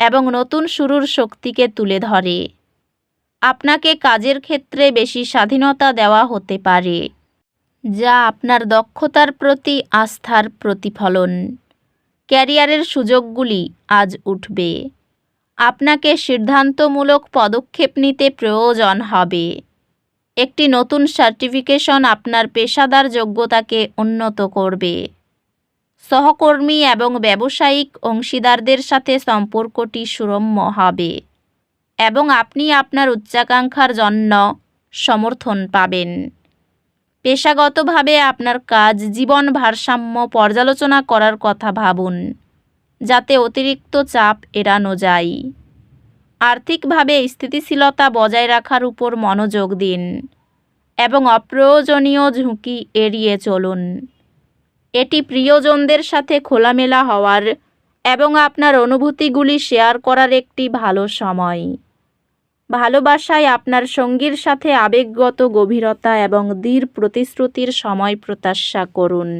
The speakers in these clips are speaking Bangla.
এবং নতুন শুরুর শক্তিকে তুলে ধরে। আপনাকে কাজের ক্ষেত্রে বেশি স্বাধীনতা দেওয়া হতে পারে, যা আপনার দক্ষতার প্রতি আস্থার প্রতিফলন। ক্যারিয়ারের সুযোগগুলি আজ উঠবে। আপনাকে সিদ্ধান্তমূলক পদক্ষেপ নিতে প্রয়োজন হবে। একটি নতুন সার্টিফিকেশন আপনার পেশাদার যোগ্যতাকে উন্নত করবে। সহকর্মী এবং ব্যবসায়িক অংশীদারদের সাথে সম্পর্কটি সুরম্য হবে এবং আপনি আপনার উচ্চাকাঙ্ক্ষার জন্য সমর্থন পাবেন। পেশাগতভাবে আপনার কাজ জীবন ভারসাম্য পর্যালোচনা করার কথা ভাবুন, যাতে অতিরিক্ত চাপ এড়ানো যায়। আর্থিকভাবে স্থিতিশীলতা বজায় রাখার উপর মনোযোগ দিন এবং অপ্রয়োজনীয় ঝুঁকি এড়িয়ে চলুন। এটি প্রিয়জনদের সাথে খোলামেলা হওয়ার এবং আপনার অনুভূতিগুলি শেয়ার করার একটি ভালো সময়। ভালোবাসায় আপনার সঙ্গীর সাথে আবেগগত গভীরতা এবং দৃঢ় প্রতিশ্রুতির সময় প্রত্যাশা করুন।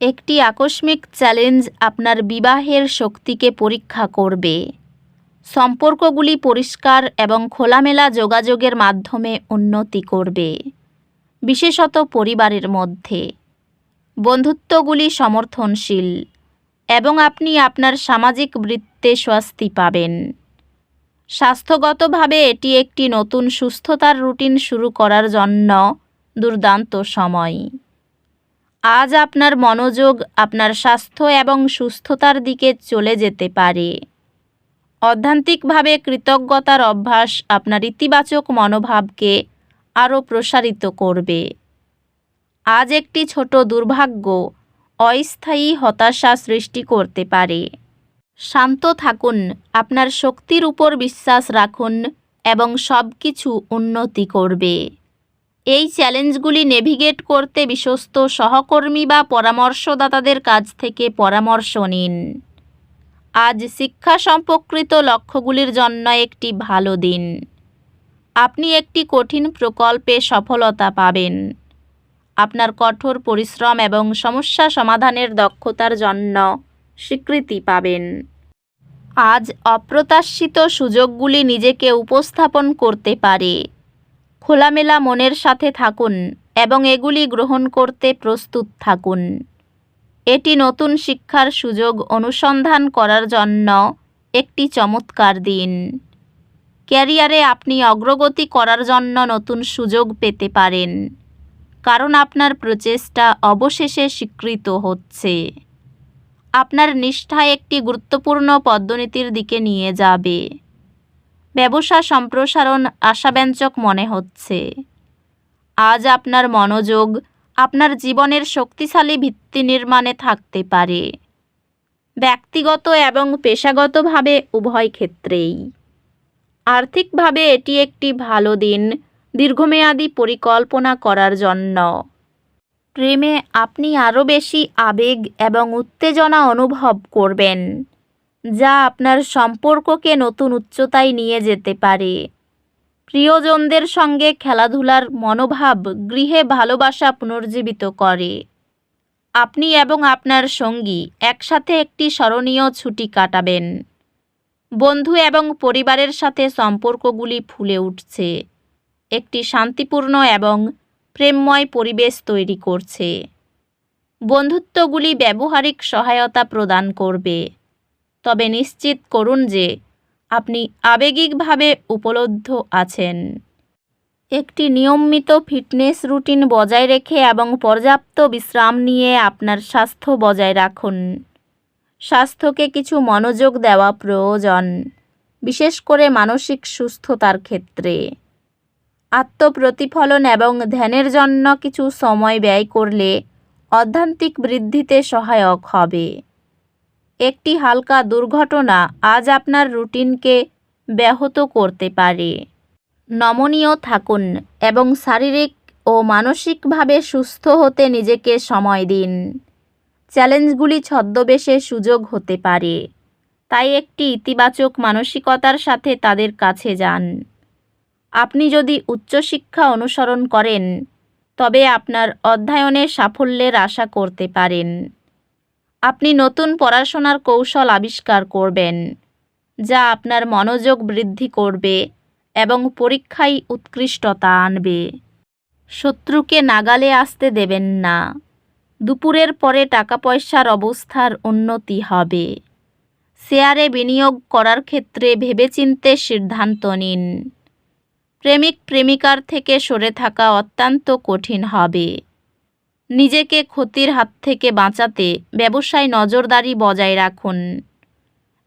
একটি আকস্মিক চ্যালেঞ্জ আপনার বিবাহের শক্তিকে পরীক্ষা করবে। সম্পর্কগুলি পরিষ্কার এবং খোলামেলা যোগাযোগের মাধ্যমে উন্নতি করবে, বিশেষত পরিবারের মধ্যে। বন্ধুত্বগুলি সমর্থনশীল এবং আপনি আপনার সামাজিক বৃত্তে স্বস্তি পাবেন। স্বাস্থ্যগতভাবে এটি একটি নতুন সুস্থতার রুটিন শুরু করার জন্য দুর্দান্ত সময়। আজ আপনার মনোযোগ আপনার স্বাস্থ্য এবং সুস্থতার দিকে চলে যেতে পারে। অধ্যান্তিকভাবে কৃতজ্ঞতার অভ্যাস আপনার ইতিবাচক মনোভাবকে আরও প্রসারিত করবে। আজ একটি ছোট দুর্ভাগ্য, অস্থায়ী হতাশা সৃষ্টি করতে পারে। শান্ত থাকুন, আপনার শক্তির উপর বিশ্বাস রাখুন এবং সব কিছু উন্নতি করবে। এই চ্যালেঞ্জগুলি নেভিগেট করতে বিশ্বস্ত সহকর্মী বা পরামর্শদাতাদের কাছ থেকে পরামর্শ নিন। আজ শিক্ষা সম্পর্কিত লক্ষ্যগুলির জন্য একটি ভালো দিন। আপনি একটি কঠিন প্রকল্পে সফলতা পাবেন। আপনার কঠোর পরিশ্রম এবং সমস্যা সমাধানের দক্ষতার জন্য স্বীকৃতি পাবেন। আজ অপ্রত্যাশিত সুযোগগুলি নিজেকে উপস্থাপন করতে পারে। খোলামেলা মনের সাথে থাকুন এবং এগুলি গ্রহণ করতে প্রস্তুত থাকুন। এটি নতুন শিক্ষার সুযোগ অনুসন্ধান করার জন্য একটি চমৎকার দিন। ক্যারিয়ারে আপনি অগ্রগতি করার জন্য নতুন সুযোগ পেতে পারেন। কারণ আপনার প্রচেষ্টা অবশেষে স্বীকৃত হচ্ছে। আপনার নিষ্ঠা একটি গুরুত্বপূর্ণ পদ্মনীতির দিকে নিয়ে যাবে। ব্যবসা সম্প্রসারণ আশাব্যঞ্জক মনে হচ্ছে। আজ আপনার মনোযোগ আপনার জীবনের শক্তিশালী ভিত্তি নির্মাণে থাকতে পারে। ব্যক্তিগত এবং পেশাগতভাবে উভয় ক্ষেত্রেই। আর্থিকভাবে এটি একটি ভালো দিন দীর্ঘমেয়াদী পরিকল্পনা করার জন্য। প্রেমে আপনি আরও বেশি আবেগ এবং উত্তেজনা অনুভব করবেন, যা আপনার সম্পর্ককে নতুন উচ্চতায় নিয়ে যেতে পারে। প্রিয়জনদের সঙ্গে খেলাধুলার মনোভাব গৃহে ভালোবাসা পুনর্জীবিত করে। আপনি এবং আপনার সঙ্গী একসাথে একটি স্মরণীয় ছুটি কাটাবেন। বন্ধু এবং পরিবারের সাথে সম্পর্কগুলি ফুলে উঠছে। একটি শান্তিপূর্ণ এবং প্রেমময় পরিবেশ তৈরি করছে। বন্ধুত্বগুলি ব্যবহারিক সহায়তা প্রদান করবে। তবে নিশ্চিত করুন যে আপনি আবেগিকভাবে উপলব্ধ আছেন। একটি নিয়মিত ফিটনেস রুটিন বজায় রেখে এবং পর্যাপ্ত বিশ্রাম নিয়ে আপনার স্বাস্থ্য বজায় রাখুন। স্বাস্থ্যকে কিছু মনোযোগ দেওয়া প্রয়োজন, বিশেষ করে মানসিক সুস্থতার ক্ষেত্রে। আত্মপ্রতিফলন এবং ধ্যানের জন্য কিছু সময় ব্যয় করলে অধ্যান্তিক বৃদ্ধিতে সহায়ক হবে। একটি হালকা দুর্ঘটনা আজ আপনার রুটিনকে ব্যাহত করতে পারে। নমনীয় থাকুন এবং শারীরিক ও মানসিকভাবে সুস্থ হতে নিজেকে সময় দিন। চ্যালেঞ্জগুলি ছদ্মবেশে সুযোগ হতে পারে। তাই একটি ইতিবাচক মানসিকতার সাথে তাদের কাছে যান। আপনি যদি উচ্চশিক্ষা অনুসরণ করেন, তবে আপনার অধ্যয়নে সাফল্যের আশা করতে পারেন। আপনি নতুন পড়াশোনার কৌশল আবিষ্কার করবেন, যা আপনার মনোযোগ বৃদ্ধি করবে এবং পরীক্ষায় উৎকৃষ্টতা আনবে। শত্রুকে নাগালে আসতে দেবেন না। দুপুরের পরে টাকা পয়সার অবস্থার উন্নতি হবে। শেয়ারে বিনিয়োগ করার ক্ষেত্রে ভেবেচিন্তে সিদ্ধান্ত নিন। প্রেমিক প্রেমিকার থেকে সরে থাকা অত্যন্ত কঠিন হবে। নিজেকে ক্ষতির হাত থেকে বাঁচাতে ব্যবসায় নজরদারি বজায় রাখুন।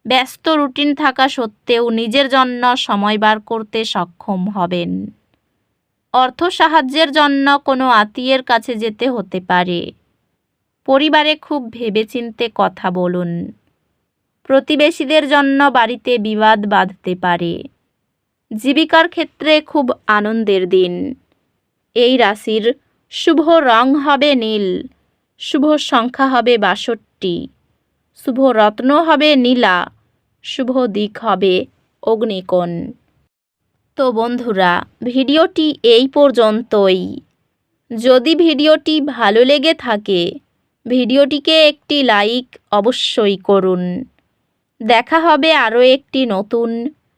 ব্যস্ত রুটিন থাকা সত্ত্বেও নিজের জন্য সময় বার করতে সক্ষম হবেন। অর্থ সাহায্যের জন্য কোনো আত্মীয়ের কাছে যেতে হতে পারে। পরিবারে খুব ভেবেচিন্তে কথা বলুন। প্রতিবেশীদের জন্য বাড়িতে বিবাদ বাঁধতে পারে। জীবিকার ক্ষেত্রে খুব আনন্দের দিন। এই রাশির শুভ রং হবে নীল, শুভ সংখ্যা হবে বাষট্টি, শুভ রত্ন হবে নীলা, শুভ দিক হবে অগ্নিকোণ। তো বন্ধুরা, ভিডিওটি এই পর্যন্তই। যদি ভিডিওটি ভালো লেগে থাকে, ভিডিওটিকে একটি লাইক অবশ্যই করুন। দেখা হবে আরও একটি নতুন